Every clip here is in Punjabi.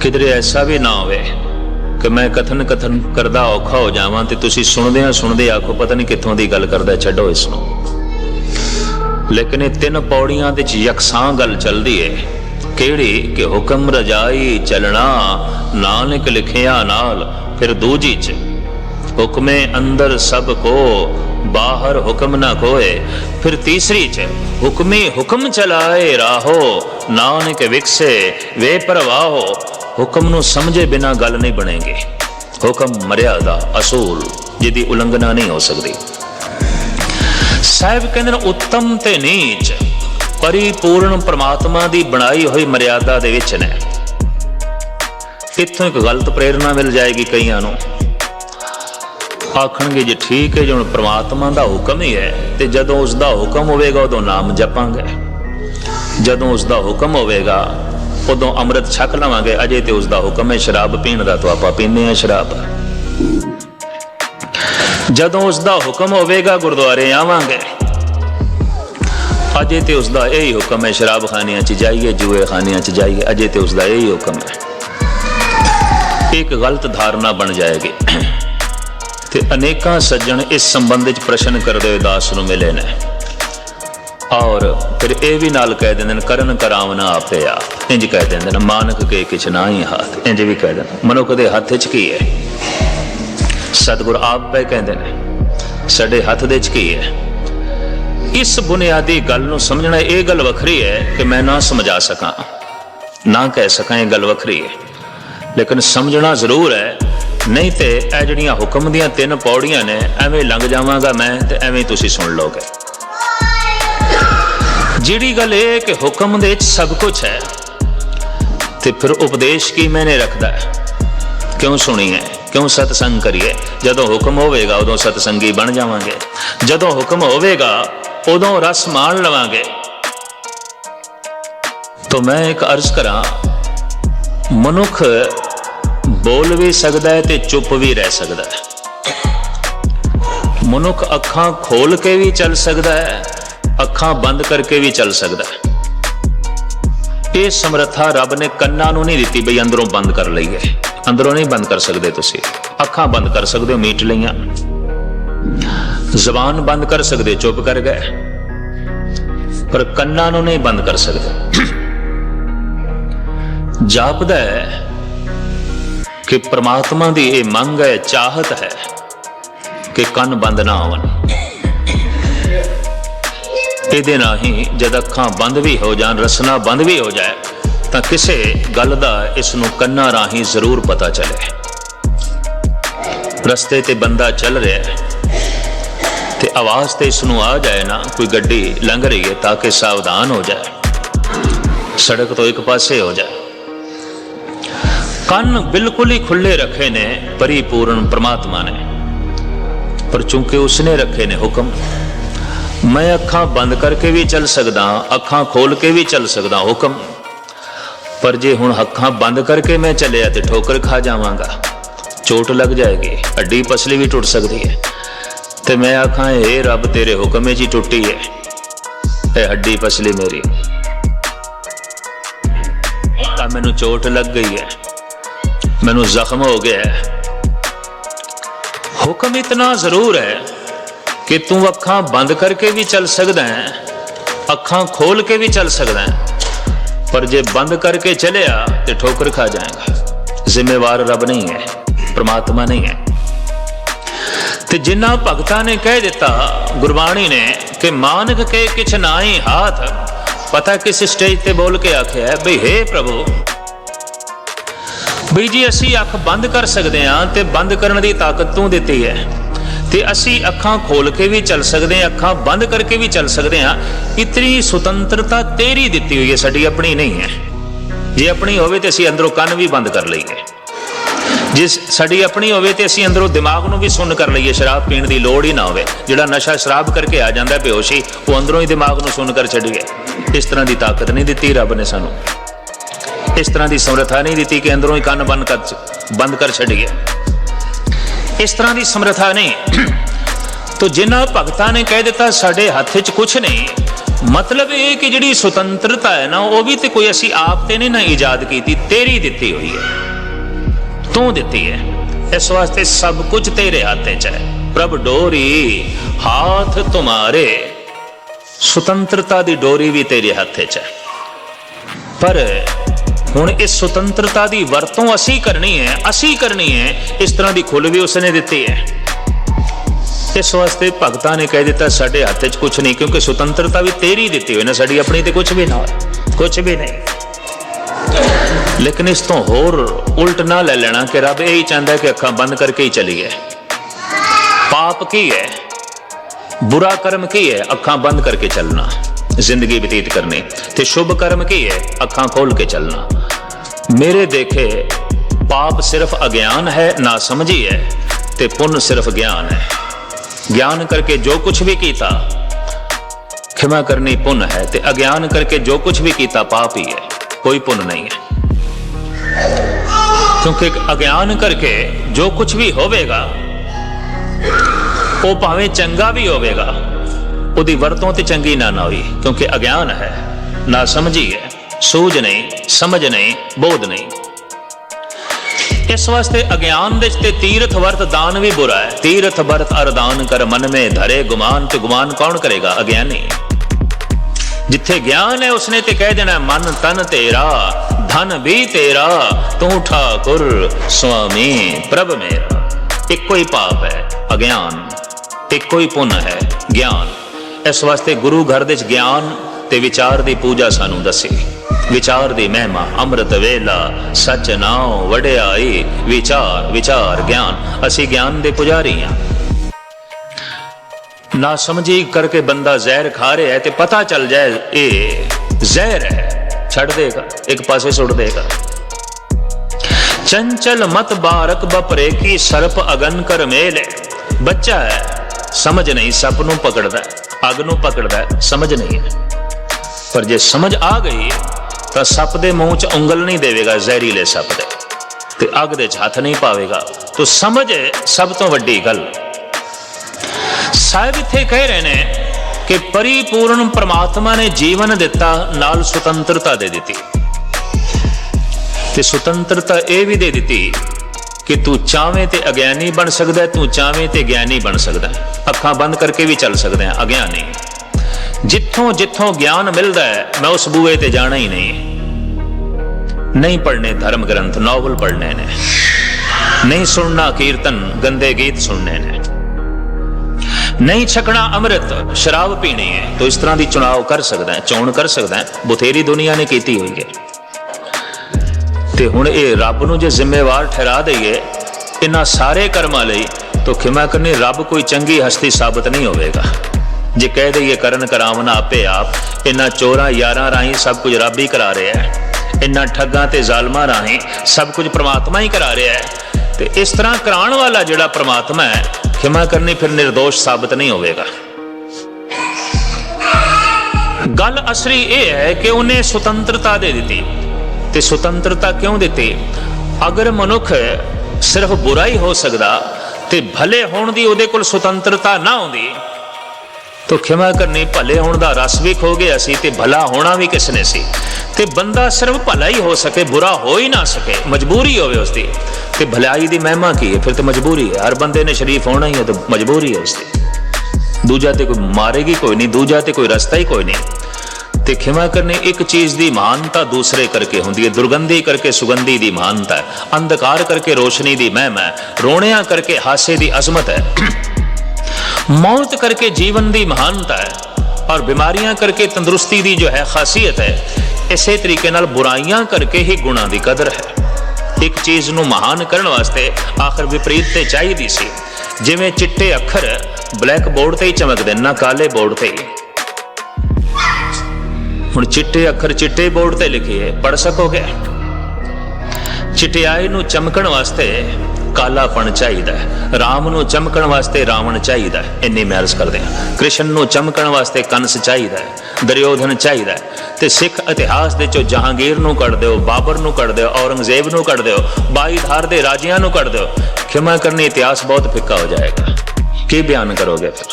ਕਿਧਰੇ ਐਸਾ ਵੀ ਨਾ ਹੋਵੇ ਕਿ ਮੈਂ ਕਥਨ ਕਥਨ ਕਰਦਾ ਔਖਾ ਹੋ ਜਾਵਾਂ ਤੇ ਤੁਸੀਂ ਸੁਣਦੇ ਆ ਸੁਣਦੇ ਆਖੋ ਪਤਾ ਨਹੀਂ ਕਿੱਥੋਂ ਦੀ ਗੱਲ ਕਰਦਾ ਛੱਡੋ ਇਸ ਨੂੰ। ਲੇਕਿਨ ਇਹ ਤਿੰਨ ਪੌੜੀਆਂ ਦੇ ਚ ਯਕਸਾਂ ਗੱਲ ਚੱਲਦੀ ਏ। ਕਿਹੜੀ ਕਿ ਹੁਕਮ ਰਜਾਈ ਚੱਲਣਾ, ਨਾਨਕ ਲਿਖਿਆ ਨਾਲ, ਫਿਰ ਦੂਜੀ ਚ, ਹੁਕਮੇ ਅੰਦਰ ਸਭ ਕੋ, ਬਾਹਰ ਹੁਕਮ ਨਾ ਕੋਏ ਫਿਰ ਤੀਸਰੀ ਚ, ਹੁਕਮੇ ਹੁਕਮ ਚਲਾਏ ਰਾਹੋ, ਨਾਨਕ ਵਿਕਸੇ, ਵੇ ਪ੍ਰਵਾਹੋ। ਹੁਕਮ ਨੂੰ ਸਮਝੇ ਬਿਨਾ ਗੱਲ ਨਹੀਂ ਬਣੇਗੀ। ਹੁਕਮ ਮਰਿਆਦਾ ਅਸੂਲ, ਜਿਹਦੀ ਉਲੰਘਣਾ ਨਹੀਂ ਹੋ ਸਕਦੀ। ਸਾਹਿਬ ਕਹਿੰਦੇ ਨੇ, ਉੱਤਮ ਤੇ ਨੀਚ, ਪਰਿਪੂਰਨ ਪ੍ਰਮਾਤਮਾ ਦੀ ਬਣਾਈ ਹੋਈ ਮਰਿਆਦਾ ਦੇ ਵਿੱਚ ਨੇ। ਇੱਥੋਂ ਇੱਕ ਗਲਤ ਪ੍ਰੇਰਣਾ ਮਿਲ ਜਾਏਗੀ ਕਈਆਂ ਨੂੰ? ਆਖਣਗੇ, ਜੇ ਠੀਕ ਹੈ, ਜੇ ਹੁਣ ਪ੍ਰਮਾਤਮਾ ਦਾ ਹੁਕਮ ਹੀ ਹੈ, ਤੇ ਜਦੋਂ ਉਸ ਦਾ ਹੁਕਮ ਹੋਵੇਗਾ, ਉਦੋਂ ਨਾਮ ਜਪਾਂਗੇ। ਜਦੋਂ ਉਸ ਦਾ ਹੁਕਮ ਹੋਵੇਗਾ ਉਦੋਂ ਅੰਮ੍ਰਿਤ ਛਕ ਲਵਾਂਗੇ, ਅਜੇ ਤੇ ਉਸ ਦਾ ਹੁਕਮ ਹੈ, ਸ਼ਰਾਬ ਪੀਣ ਦਾ ਤਾਂ ਆਪਾਂ ਪੀਂਦੇ ਹਾਂ ਸ਼ਰਾਬ। ਜਦੋਂ ਉਸ ਦਾ ਹੁਕਮ ਹੋਵੇਗਾ, ਗੁਰਦੁਆਰੇ ਆਵਾਂਗੇ। ਅਜੇ ਤੇ ਉਸ ਦਾ ਇਹੀ ਹੁਕਮ ਹੈ, ਸ਼ਰਾਬ ਖਾਨਿਆਂ 'ਚ ਜਾਈਏ, ਜੂਏ ਖਾਨਿਆਂ 'ਚ ਜਾਈਏ, ਅਜੇ ਤੇ ਉਸ ਦਾ ਇਹੀ ਹੁਕਮ ਹੈ। ਇੱਕ ਗਲਤ ਧਾਰਨਾ ਬਣ ਜਾਏਗੀ। ਤੇ ਅਨੇਕਾਂ ਸੱਜਣ ਇਸ ਸੰਬੰਧ ਵਿੱਚ ਪ੍ਰਸ਼ਨ ਕਰਦੇ ਹੋਏ ਦਾਸ ਨੂੰ ਮਿਲੇ ਨੇ। ਔਰ ਫਿਰ ਇਹ ਵੀ ਨਾਲ ਕਹਿ ਦਿੰਦੇ ਨੇ, ਕਰਨ ਕਰਾਵਨਾ ਆਪੇ ਆ। ਇੰਜ ਕਹਿ ਦਿੰਦੇ ਨੇ, ਮਾਨਕ ਕੇ ਕਿਛ ਨਾ ਹੀ ਹੱਥ। ਇੰਜ ਵੀ ਕਹਿ ਦਿੰਦੇ ਮਨੁੱਖ ਦੇ ਹੱਥ 'ਚ ਕੀ ਹੈ? ਸਤਿਗੁਰ ਆਪ ਪੈ ਕਹਿੰਦੇ ਨੇ, ਸਾਡੇ ਹੱਥ ਦੇ 'ਚ ਕੀ ਹੈ? ਇਸ ਬੁਨਿਆਦੀ ਗੱਲ ਨੂੰ ਸਮਝਣਾ ਇਹ ਗੱਲ ਵੱਖਰੀ ਹੈ ਕਿ ਮੈਂ ਨਾ ਸਮਝਾ ਸਕਾਂ, ਨਾ ਕਹਿ ਸਕਾਂ ਇਹ ਗੱਲ ਵੱਖਰੀ ਹੈ। ਲੇਕਿਨ ਸਮਝਣਾ ਜ਼ਰੂਰ ਹੈ, ਨਹੀਂ ਤੇ ਇਹ ਜਿਹੜੀਆਂ ਹੁਕਮ ਦੀਆਂ ਤਿੰਨ ਪੌੜੀਆਂ ਨੇ, ਐਵੇਂ ਲੰਘ ਜਾਵਾਂਗਾ ਮੈਂ ਤੇ ਐਵੇਂ ਤੁਸੀਂ ਸੁਣ ਲਓਗੇ। ਜਿਹੜੀ ਗੱਲ ਇਹ ਕਿ ਹੁਕਮ ਦੇ ਵਿੱਚ ਸਭ ਕੁਝ ਹੈ ਤੇ ਫਿਰ ਉਪਦੇਸ਼ ਕੀ ਮੈਨੇ ਰੱਖਦਾ ਹੈ? ਕਿਉਂ ਸੁਣੀਏ, ਕਿਉਂ ਸਤਸੰਗ ਕਰੀਏ? ਜਦੋਂ ਹੁਕਮ ਹੋਵੇਗਾ, ਉਦੋਂ ਸਤਸੰਗੀ ਬਣ ਜਾਵਾਂਗੇ। ਜਦੋਂ ਹੁਕਮ ਹੋਵੇਗਾ, ਉਦੋਂ ਰਸ ਮਾਣ ਲਵਾਂਗੇ। ਤਾਂ ਮੈਂ ਇੱਕ ਅਰਜ਼ ਕਰਾਂ, ਮਨੁੱਖ ਬੋਲ ਵੀ ਸਕਦਾ ਹੈ ਤੇ ਚੁੱਪ ਵੀ ਰਹਿ ਸਕਦਾ ਹੈ। ਮਨੁੱਖ ਅੱਖਾਂ ਖੋਲ ਕੇ ਵੀ ਚੱਲ ਸਕਦਾ ਹੈ, ਅੱਖਾਂ ਬੰਦ ਕਰਕੇ ਵੀ ਚੱਲ ਸਕਦਾ ਹੈ। ਇਹ ਸਮਰੱਥਾ ਰੱਬ ਨੇ ਕੰਨਾਂ ਨੂੰ ਨਹੀਂ ਦਿੱਤੀ ਬਈ ਅੰਦਰੋਂ ਬੰਦ ਕਰ ਲਈਏ ਅੰਦਰੋਂ ਨਹੀਂ ਬੰਦ ਕਰ ਸਕਦੇ ਤੁਸੀਂ। ਅੱਖਾਂ ਬੰਦ ਕਰ ਸਕਦੇ ਹੋ, ਮੀਟ ਲਈਆਂ। ਜ਼ਬਾਨ ਬੰਦ ਕਰ ਸਕਦੇ, ਚੁੱਪ ਕਰ ਗਏ। ਪਰ ਕੰਨਾਂ ਨੂੰ ਨਹੀਂ ਬੰਦ ਕਰ ਸਕਦੇ। ਜਾਪਦਾ ਹੈ ਕਿ ਪ੍ਰਮਾਤਮਾ ਦੀ ਇਹ ਮੰਗ ਹੈ, ਚਾਹਤ ਹੈ ਕਿ ਕੰਨ ਬੰਦ ਨਾ ਹੋਣ। ਇਹਦੇ ਨਾਲ ਹੀ ਜਦ ਅੱਖਾਂ ਬੰਦ ਵੀ ਹੋ ਜਾਣ, ਰਸਨਾ ਬੰਦ ਵੀ ਹੋ ਜਾਏ, ਤਾਂ ਕਿਸੇ ਗੱਲ ਦਾ ਇਸ ਨੂੰ ਕੰਨਾਂ ਰਾਹੀਂ ਜ਼ਰੂਰ ਪਤਾ ਚੱਲੇ। ਰਸਤੇ ਤੇ ਬੰਦਾ ਚੱਲ ਰਿਹਾ ਹੈ ਤੇ ਆਵਾਜ਼ ਤੇ ਇਸ ਨੂੰ ਆ ਜਾਏ ਨਾ, ਕੋਈ ਗੱਡੀ ਲੰਘ ਰਹੀ ਹੈ ਤਾਂ ਕਿ ਸਾਵਧਾਨ ਹੋ ਜਾਏ। ਸੜਕ ਤੋਂ ਇੱਕ ਪਾਸੇ ਹੋ ਜਾਏ। ਕੰਨ ਬਿਲਕੁਲ ਹੀ ਖੁੱਲੇ ਰੱਖੇ ਨੇ, ਪਰਿਪੂਰਨ ਪ੍ਰਮਾਤਮਾ ਨੇ। ਪਰ ਚੂੰਕਿ ਉਸਨੇ ਰੱਖੇ ਨੇ ਹੁਕਮ। ਮੈਂ ਅੱਖਾਂ ਬੰਦ ਕਰਕੇ ਵੀ ਚੱਲ ਸਕਦਾ ਅੱਖਾਂ ਖੋਲ ਕੇ ਵੀ ਚੱਲ ਸਕਦਾ ਹੁਕਮ। ਪਰ ਜੇ ਹੁਣ ਅੱਖਾਂ ਬੰਦ ਕਰਕੇ ਮੈਂ ਚੱਲਿਆ ਤੇ ਠੋਕਰ ਖਾ ਜਾਵਾਂਗਾ, ਚੋਟ ਲੱਗ ਜਾਏਗੀ ਅੱਡੀ ਪਸਲੀ ਵੀ ਟੁੱਟ ਸਕਦੀ ਹੈ। ਤੇ ਮੈਂ ਆਖਾਂ ਇਹ ਰੱਬ, ਤੇਰੇ ਹੁਕਮ ਵਿੱਚ ਹੀ ਟੁੱਟੀ ਹੈ। ਇਹ ਹੱਡੀ ਪਸਲੀ ਮੇਰੀ। ਤਾਂ ਮੈਨੂੰ ਚੋਟ ਲੱਗ ਗਈ ਹੈ। ਮੈਨੂੰ ਜ਼ਖਮ ਹੋ ਗਿਆ ਹੈ। ਹੁਕਮ ਇਤਨਾ ਜ਼ਰੂਰ ਹੈ ਕਿ ਤੂੰ ਅੱਖਾਂ ਬੰਦ ਕਰਕੇ ਵੀ ਚੱਲ ਸਕਦਾ ਹੈ, ਅੱਖਾਂ ਖੋਲ ਕੇ ਵੀ ਚੱਲ ਸਕਦਾ ਹੈ। ਪਰ ਜੇ ਬੰਦ ਕਰਕੇ ਚਲਿਆ ਤੇ ਠੋਕਰ ਖਾ ਜਾਏਗਾ। ਜ਼ਿੰਮੇਵਾਰ ਰੱਬ ਨਹੀਂ ਹੈ, ਪ੍ਰਮਾਤਮਾ ਨਹੀਂ ਹੈ। ਤੇ ਜਿਨ੍ਹਾਂ ਭਗਤਾਂ ਨੇ ਕਹਿ ਦਿੱਤਾ, ਗੁਰਬਾਣੀ ਨੇ, ਕਿ ਮਾਨਕ ਕੇ ਕਿਛ ਨਾਹੀ ਹਾਥ, ਪਤਾ ਕਿਸ ਸਟੇਜ ਤੇ ਬੋਲ ਕੇ ਆਖਿਆ ਬਈ ਹੇ ਪ੍ਰਭੂ, ਬਈ ਜੀ ਅਸੀਂ ਅੱਖ ਬੰਦ ਕਰ ਸਕਦੇ ਹਾਂ ਤੇ ਬੰਦ ਕਰਨ ਦੀ ਤਾਕਤ ਤੂੰ ਦਿੱਤੀ ਹੈ। ਤੇ ਅਸੀਂ ਅੱਖਾਂ ਖੋਲ ਕੇ ਵੀ ਚੱਲ ਸਕਦੇ ਹਾਂ, ਅੱਖਾਂ ਬੰਦ ਕਰਕੇ ਵੀ ਚੱਲ ਸਕਦੇ ਹਾਂ। ਇਤਨੀ ਸੁਤੰਤਰਤਾ ਤੇਰੀ ਦਿੱਤੀ ਹੋਈ ਹੈ, ਸਾਡੀ ਆਪਣੀ ਨਹੀਂ ਹੈ। ਜੇ ਆਪਣੀ ਹੋਵੇ ਤੇ ਅਸੀਂ ਅੰਦਰੋਂ ਕੰਨ ਵੀ ਬੰਦ ਕਰ ਲਈਏ। ਜੇ ਸਾਡੀ ਆਪਣੀ ਹੋਵੇ ਤੇ ਅਸੀਂ ਅੰਦਰੋਂ ਦਿਮਾਗ ਨੂੰ ਵੀ ਸੁੰਨ ਕਰ ਲਈਏ, ਸ਼ਰਾਬ ਪੀਣ ਦੀ ਲੋੜ ਹੀ ਨਾ ਹੋਵੇ। ਜਿਹੜਾ ਨਸ਼ਾ ਸ਼ਰਾਬ ਕਰਕੇ ਆ ਜਾਂਦਾ ਬੇਹੋਸ਼ੀ, ਉਹ ਅੰਦਰੋਂ ਹੀ ਦਿਮਾਗ ਨੂੰ ਸੁੰਨ ਕਰ ਛੱਡੀਏ। ਇਸ ਤਰ੍ਹਾਂ ਦੀ ਤਾਕਤ ਨਹੀਂ ਦਿੱਤੀ ਰੱਬ ਨੇ ਸਾਨੂੰ। ਇਸ ਤਰ੍ਹਾਂ ਦੀ ਸਮਰੱਥਾ ਨਹੀਂ ਦਿੱਤੀ ਕਿ ਅੰਦਰੋਂ ਹੀ ਕੰਨ ਬੰਦ ਕਰ ਬੰਦ ਕਰ ਛੱਡੀਏ। ਇਸ ਤਰ੍ਹਾਂ ਦੀ ਸਮਰੱਥਾ ਨਹੀਂ। ਤੋ ਜਿਨ੍ਹਾਂ ਭਗਤਾਂ ਨੇ ਕਹਿ ਦਿੱਤਾ, ਸਾਡੇ ਹੱਥ 'ਚ ਕੁਝ ਨਹੀਂ। ਮਤਲਬ ਇਹ ਕਿ ਜਿਹੜੀ ਸੁਤੰਤਰਤਾ ਹੈ ਨਾ, ਉਹ ਵੀ ਤੇ ਕੋਈ ਅਸੀਂ ਆਪ ਤੇ ਨਹੀਂ ਨਾ ਇਜਾਦ ਕੀਤੀ, ਤੇਰੀ ਦਿੱਤੀ ਹੋਈ ਹੈ। ਤੂੰ ਦਿੱਤੀ ਹੈ। ਇਸ ਵਾਸਤੇ ਸਭ ਕੁਝ ਤੇਰੇ ਹੱਥ 'ਚ ਹੈ। ਪ੍ਰਭ ਡੋਰੀ, ਹਾਥ ਤੁਮਾਰੇ। ਸੁਤੰਤਰਤਾ ਦੀ ਡੋਰੀ ਵੀ ਤੇਰੇ ਹੱਥ 'ਚ ਹੈ। ਪਰ ਹੁਣ ਇਸ ਸੁਤੰਤਰਤਾ ਦੀ ਵਰਤੋਂ ਅਸੀਂ ਕਰਨੀ ਹੈ, ਅਸੀਂ ਕਰਨੀ ਹੈ, ਇਸ ਤਰ੍ਹਾਂ ਦੀ ਖੁੱਲ ਵੀ ਉਸਨੇ ਦਿੱਤੀ ਹੈ। ਇਸ ਵਾਸਤੇ ਭਗਤਾਂ ਨੇ ਕਹਿ ਦਿੱਤਾ, ਸਾਡੇ ਹੱਥ 'ਚ ਕੁਝ ਨਹੀਂ, ਕਿਉਂਕਿ ਸੁਤੰਤਰਤਾ ਵੀ ਤੇਰੀ ਦਿੱਤੀ ਹੋਈ ਨਾ, ਸਾਡੀ ਆਪਣੀ ਤੇ ਕੁਝ ਵੀ ਨਾ ਕੁਝ ਵੀ ਨਹੀਂ। ਲੇਕਿਨ ਇਸ ਤੋਂ ਹੋਰ ਉਲਟ ਨਾ ਲੈ ਲੈਣਾ ਕਿ ਰੱਬ ਇਹ ਹੀ ਚਾਹੁੰਦਾ ਕਿ ਅੱਖਾਂ ਬੰਦ ਕਰਕੇ ਹੀ ਚਲੀਏ ਪਾਪ ਕੀ ਹੈ? ਬੁਰਾ ਕਰਮ ਕੀ ਹੈ? ਅੱਖਾਂ ਬੰਦ ਕਰਕੇ ਚੱਲਣਾ, ਜ਼ਿੰਦਗੀ ਬਤੀਤ ਕਰਨੀ। ਤੇ ਸ਼ੁਭ ਕਰਮ ਕੀ ਹੈ? ਅੱਖਾਂ ਖੋਲ ਕੇ ਚੱਲਣਾ। ਮੇਰੇ ਦੇਖੇ, ਪਾਪ ਸਿਰਫ ਅਗਿਆਨ ਹੈ, ਨਾ ਸਮਝੀ ਹੈ ਤੇ ਪੁੰਨ ਸਿਰਫ ਗਿਆਨ ਹੈ। ਗਿਆਨ ਕਰਕੇ ਜੋ ਕੁਝ ਵੀ ਕੀਤਾ, ਖਿਮਾ ਕਰਨੀ ਪੁੰਨ ਹੈ, ਤੇ ਅਗਿਆਨ ਕਰਕੇ ਜੋ ਕੁਝ ਵੀ ਕੀਤਾ ਪਾਪ ਹੀ ਹੈ, ਕੋਈ ਪੁੰਨ ਨਹੀਂ ਹੈ। ਕਿਉਂਕਿ ਅਗਿਆਨ ਕਰਕੇ ਜੋ ਕੁਝ ਵੀ ਹੋਵੇਗਾ, ਉਹ ਭਾਵੇਂ ਚੰਗਾ ਵੀ ਹੋਵੇਗਾ, ਉਹਦੀ ਵਰਤੋਂ ਤੇ ਚੰਗੀ ਨਾ ਨਾ ਹੋਈ, ਕਿਉਂਕਿ ਅਗਿਆਨ ਹੈ, ਨਾ ਸਮਝੀ ਹੈ ਸੂਝ ਨਹੀਂ, ਸਮਝ ਨਹੀਂ, ਬੋਧ ਨਹੀਂ। ਇਸ ਵਾਸਤੇ ਅਗਿਆਨ ਦੇ ਤੇ ਤੀਰਥ ਵਰਤ ਦਾਨ ਵੀ ਬੁਰਾ ਹੈ। ਤੀਰਥ ਵਰਤ ਅਰਦਾਨ ਕਰ ਮਨ ਮੇ ਧਰੇ ਗੁਮਾਨ, ਤੇ ਗੁਮਾਨ ਕੌਣ ਕਰੇਗਾ? ਅਗਿਆਨੀ। ਜਿੱਥੇ ਗਿਆਨ ਹੈ, ਉਸਨੇ ਤੇ ਕਹਿ ਦੇਣਾ, ਮਨ ਤਨ ਤੇਰਾ, ਧਨ ਵੀ ਤੇਰਾ, ਤੂੰ ਠਾਕੁਰ ਸੁਆਮੀ ਪ੍ਰਭ ਮੇਰਾ। ਇੱਕੋ ਹੀ ਪਾਪ ਹੈ, ਅਗਿਆਨ। ਇੱਕੋ ਹੀ ਪੁੰਨ ਹੈ, ਗਿਆਨ। ਇਸ ਵਾਸਤੇ ਗੁਰੂ ਘਰ ਦੇ ਵਿੱਚ ਗਿਆਨ ਤੇ ਵਿਚਾਰ ਦੀ ਪੂਜਾ ਸਾਨੂੰ ਦੱਸੇ। ਵਿਚਾਰ ਦੀ ਮਹਿਮਾ ਅੰਮ੍ਰਿਤ ਵੇਲਾ ਸਚ ਨਾਉ ਵਡਿਆਈ ਵਿਚਾਰ ਵਿਚਾਰ ਗਿਆਨ ਅਸੀਂ ਗਿਆਨ ਦੇ ਪੁਜਾਰੀ ਹਾਂ ਨਾ ਸਮਝੀ ਕਰਕੇ ਬੰਦਾ ਜ਼ਹਿਰ ਖਾ ਰਿਹਾ ਹੈ ਤੇ ਪਤਾ ਚੱਲ ਜਾਏ ਇਹ ਜ਼ਹਿਰ ਹੈ। ਛੱਡ ਦੇਗਾ ਇੱਕ ਪਾਸੇ ਸੁੱਟ ਦੇਗਾ। ਚੰਚਲ ਮਤ ਬਾਰਕ ਬਪਰੇ ਕੀ ਸਰਪ ਅਗਨ ਕਰ ਮੇਲੇ। ਬੱਚਾ ਹੈ ਸਮਝ ਨਹੀਂ ਸੱਪ ਨੂੰ ਪਕੜਦਾ ਹੈ, ਅੱਗ ਨੂੰ ਪਕੜਦਾ ਸਮਝ ਨਹੀਂ ਹੈ। ਪਰ ਜੇ ਸਮਝ ਆ ਗਈ ਹੈ ਤਾਂ ਸੱਪ ਦੇ ਮੂੰਹ 'ਚ ਉਂਗਲ ਨਹੀਂ ਦੇਵੇਗਾ, ਜ਼ਹਿਰੀਲੇ ਸੱਪ ਦੇ। ਤੇ ਅੱਗ ਦੇ 'ਚ ਹੱਥ ਨਹੀਂ ਪਾਵੇਗਾ। ਤੋ ਸਮਝ ਸਭ ਤੋਂ ਵੱਡੀ ਗੱਲ। ਸਾਹਿਬ ਇੱਥੇ ਕਹਿ ਰਹੇ ਨੇ ਕਿ ਪਰਿਪੂਰਨ ਪ੍ਰਮਾਤਮਾ ਨੇ ਜੀਵਨ ਦਿੱਤਾ, ਨਾਲ ਸੁਤੰਤਰਤਾ ਦੇ ਦਿੱਤੀ। ਤੇ ਸੁਤੰਤਰਤਾ ਇਹ ਵੀ ਦੇ ਦਿੱਤੀ ਕਿ ਤੂੰ ਚਾਵੇਂ ਤੇ ਅਗਿਆਨੀ ਬਣ ਸਕਦਾ ਤੂੰ ਚਾਹਵੇਂ ਤੇ ਗਿਆਨੀ ਬਣ ਸਕਦਾ ਅੱਖਾਂ ਬੰਦ ਕਰਕੇ ਵੀ ਚੱਲ ਸਕਦਾ ਆ ਅਗਿਆਨੀ। ਜਿੱਥੋਂ ਜਿੱਥੋਂ ਗਿਆਨ ਮਿਲਦਾ ਹੈ, ਮੈਂ ਉਸ ਬੂਏ ਤੇ ਜਾਣਾ ਹੀ ਨਹੀਂ। ਨਹੀਂ ਪੜਨੇ ਧਰਮ ਗ੍ਰੰਥ ਨੋਵਲ ਪੜਨੇ ਨੇ ਨਹੀਂ ਸੁਣਨਾ ਕੀਰਤਨ ਗੰਦੇ ਗੀਤ ਸੁਣਨੇ ਨੇ ਨਹੀਂ ਛਕਣਾ ਅੰਮ੍ਰਿਤ ਸ਼ਰਾਬ ਪੀਣੀ ਹੈ ਤੋ ਇਸ ਤਰ੍ਹਾਂ ਦੀ ਚੁਣਾਵ ਕਰ ਸਕਦਾ ਹੈ ਚੋਣ ਕਰ ਸਕਦਾ ਹੈ ਬਥੇਰੀ ਦੁਨੀਆ ਨੇ ਕੀਤੀ ਹੋਈ ਹੈ ਤੇ ਹੁਣ ਇਹ ਰੱਬ ਨੂੰ ਜੇ ਜ਼ਿੰਮੇਵਾਰ ਠਹਿਰਾ ਦਈਏ ਇਹਨਾਂ ਸਾਰੇ ਕਰਮਾਂ ਲਈ ਤਾਂ ਖਿਮਾ ਕਰਨੀ ਰੱਬ ਕੋਈ ਚੰਗੀ ਹਸਤੀ ਸਾਬਤ ਨਹੀਂ ਹੋਵੇਗਾ ਜੇ ਕਹਿ ਦਈਏ ਕਰਨ ਕਰਾਵਨਾ ਆਪੇ ਆਪ ਇਹਨਾਂ ਚੋਰਾਂ ਯਾਰਾਂ ਰਾਹੀਂ ਸਭ ਕੁਝ ਰੱਬ ਹੀ ਕਰਾ ਰਿਹਾ ਹੈ ਇਹਨਾਂ ਠੱਗਾਂ ਤੇ ਜ਼ਾਲਮਾਂ ਰਾਹੀਂ ਸਭ ਕੁਝ ਪ੍ਰਮਾਤਮਾ ਹੀ ਕਰਾ ਰਿਹਾ ਹੈ। ਤੇ ਇਸ ਤਰ੍ਹਾਂ ਕਰਾਉਣ ਵਾਲਾ ਜਿਹੜਾ ਪ੍ਰਮਾਤਮਾ ਹੈ ਖਿਮਾ ਕਰਨੀ ਫਿਰ નિર્ਦੋਸ਼ ਸਾਬਤ ਨਹੀਂ ਹੋਵੇਗਾ। ਗੱਲ ਅਸਲੀ ਇਹ ਹੈ ਕਿ ਉਹਨੇ ਸੁਤੰਤਰਤਾ ਦੇ ਦਿੱਤੀ। ਤੇ ਸੁਤੰਤਰਤਾ ਕਿਉਂ ਦਿੱਤੀ? ਅਗਰ ਮਨੁੱਖ ਸਿਰਫ ਬੁਰਾ ਹੀ ਹੋ ਸਕਦਾ ਤੇ ਭਲੇ ਹੋਣ ਦੀ ਉਹਦੇ ਕੋਲ ਸੁਤੰਤਰਤਾ ਨਾ ਹੁੰਦੀ ਤੋ ਖਿਮਾ ਕਰਨੀ ਭਲੇ ਹੋਣ ਦਾ ਰਸ ਵੀ ਖੋ ਗਿਆ ਸੀ ਤੇ ਭਲਾ ਹੋਣਾ ਵੀ ਕਿਸ ਨੇ ਸੀ? ਤੇ ਬੰਦਾ ਸਿਰਫ ਭਲਾ ਹੀ ਹੋ ਸਕੇ, ਬੁਰਾ ਹੋ ਹੀ ਨਾ ਸਕੇ, ਮਜਬੂਰੀ ਹੋਵੇ ਉਸ ਦੀ ਤੇ ਭਲਾਈ ਦੀ ਮਹਿਮਾ ਕੀ ਹੈ? ਫਿਰ ਤੇ ਮਜਬੂਰੀ ਹੈ। ਹਰ ਬੰਦੇ ਨੇ ਸ਼ਰੀਫ ਹੋਣਾ ਹੀ ਹੈ ਤੇ ਮਜਬੂਰੀ ਹੈ ਉਸ ਦੀ ਦੂਜਾ ਤੇ ਕੋਈ ਮਾਰੇਗੀ ਕੋਈ ਨਹੀਂ, ਦੂਜਾ ਤੇ ਕੋਈ ਰਸਤਾ ਹੀ ਕੋਈ ਨਹੀਂ। ਤੇ ਖਿਮਾ ਕਰਨੀ ਇੱਕ ਚੀਜ਼ ਦੀ ਮਹਾਨਤਾ ਦੂਸਰੇ ਕਰਕੇ ਹੁੰਦੀ ਹੈ। ਦੁਰਗੰਧੀ ਕਰਕੇ ਸੁਗੰਧੀ ਦੀ ਮਹਾਨਤਾ ਅੰਧਕਾਰ ਕਰਕੇ ਰੋਸ਼ਨੀ ਦੀ ਮਹਿਮਾ ਰੋਣਿਆਂ ਕਰਕੇ ਹਾਸੇ ਦੀ ਅਜ਼ਮਤ ਹੈ। ਮੌਤ ਕਰਕੇ ਜੀਵਨ ਦੀ ਮਹਾਨਤਾ ਹੈ ਔਰ ਬਿਮਾਰੀਆਂ ਕਰਕੇ ਤੰਦਰੁਸਤੀ ਦੀ ਜੋ ਹੈ ਖਾਸੀਅਤ ਹੈ, ਇਸੇ ਤਰੀਕੇ ਨਾਲ ਬੁਰਾਈਆਂ ਕਰਕੇ ਹੀ ਗੁਣਾਂ ਦੀ ਕਦਰ ਹੈ। ਇੱਕ ਚੀਜ਼ ਨੂੰ ਮਹਾਨ ਕਰਨ ਵਾਸਤੇ ਆਖਰ ਵਿਪਰੀਤ ਤੇ ਚਾਹੀਦੀ ਸੀ, ਜਿਵੇਂ ਚਿੱਟੇ ਅੱਖਰ ਬਲੈਕ ਬੋਰਡ ਤੇ ਹੀ ਚਮਕਦੇ ਨੇ, ਨਾ ਕਾਲੇ ਬੋਰਡ ਤੇ ਹੀ। ਹੁਣ ਚਿੱਟੇ ਅੱਖਰ ਚਿੱਟੇ ਬੋਰਡ ਤੇ ਲਿਖੇ ਪੜ ਸਕੋਗੇ? ਚਿਟਿਆਈ ਨੂੰ ਚਮਕਣ ਵਾਸਤੇ ਕਾਲਾਪਣ ਚਾਹੀਦਾ ਹੈ। ਰਾਮ ਨੂੰ ਚਮਕਣ ਵਾਸਤੇ ਰਾਵਣ ਚਾਹੀਦਾ ਹੈ। ਇੰਨੀ ਮਹਿਰਸ ਕਰਦੇ ਹਾਂ। ਕ੍ਰਿਸ਼ਨ ਨੂੰ ਚਮਕਣ ਵਾਸਤੇ ਕੰਸ ਚਾਹੀਦਾ ਹੈ। ਦਰਯੋਧਨ ਚਾਹੀਦਾ ਹੈ। ਤੇ ਸਿੱਖ ਇਤਿਹਾਸ ਦੇ ਚੋਂ ਜਹਾਂਗੀਰ ਨੂੰ ਕੱਢ ਦਿਓ, ਬਾਬਰ ਨੂੰ ਕੱਢ ਦਿਓ, ਔਰੰਗਜ਼ੇਬ ਨੂੰ ਕੱਢ ਦਿਓ, ਬਾਈਧਾਰ ਦੇ ਰਾਜਿਆਂ ਨੂੰ ਕੱਢ ਦਿਓ। ਖਿਮਾ ਕਰਨੀ ਇਤਿਹਾਸ ਬਹੁਤ ਫਿੱਕਾ ਹੋ ਜਾਏਗਾ। ਕੀ ਬਿਆਨ ਕਰੋਗੇ ਫਿਰ?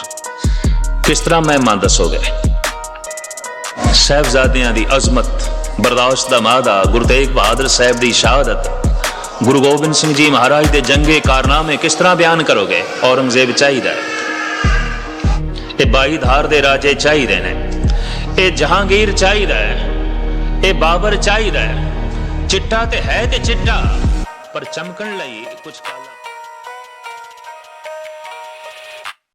ਕਿਸ ਤਰ੍ਹਾਂ ਮੈਂ ਮਨ ਦੱਸੋਗੇ? ਸਾਹਿਬਜ਼ਾਦਿਆਂ ਦੀ ਅਜ਼ਮਤ, ਬਰਦਾਸ਼ਤ ਦਾ ਮਾਦਾ, ਗੁਰੂ ਤੇਗ ਬਹਾਦਰ ਸਾਹਿਬ ਦੀ ਸ਼ਹਾਦਤ ਗੁਰੂ ਗੋਬਿੰਦ ਸਿੰਘ ਜੀ ਮਹਾਰਾਜ ਦੇ ਜੰਗੇ ਕਾਰਨਾਮੇ ਕਿਸ ਤਰ੍ਹਾਂ ਬਿਆਨ ਕਰੋਗੇ? ਔਰੰਗਜ਼ੇਬ ਚਾਹੀਦਾ ਹੈ। ਇਹ ਬਾਈ ਧਾਰ ਦੇ ਰਾਜੇ ਚਾਹੀਦੇ ਨੇ। ਇਹ ਜਹਾਂਗੀਰ ਚਾਹੀਦਾ ਹੈ। ਇਹ ਬਾਬਰ ਚਾਹੀਦਾ ਹੈ। ਚਿੱਟਾ ਤੇ ਹੈ ਤੇ ਚਿੱਟਾ, ਪਰ ਚਮਕਣ ਲਈ ਕੁਝ ਕਾਲਾ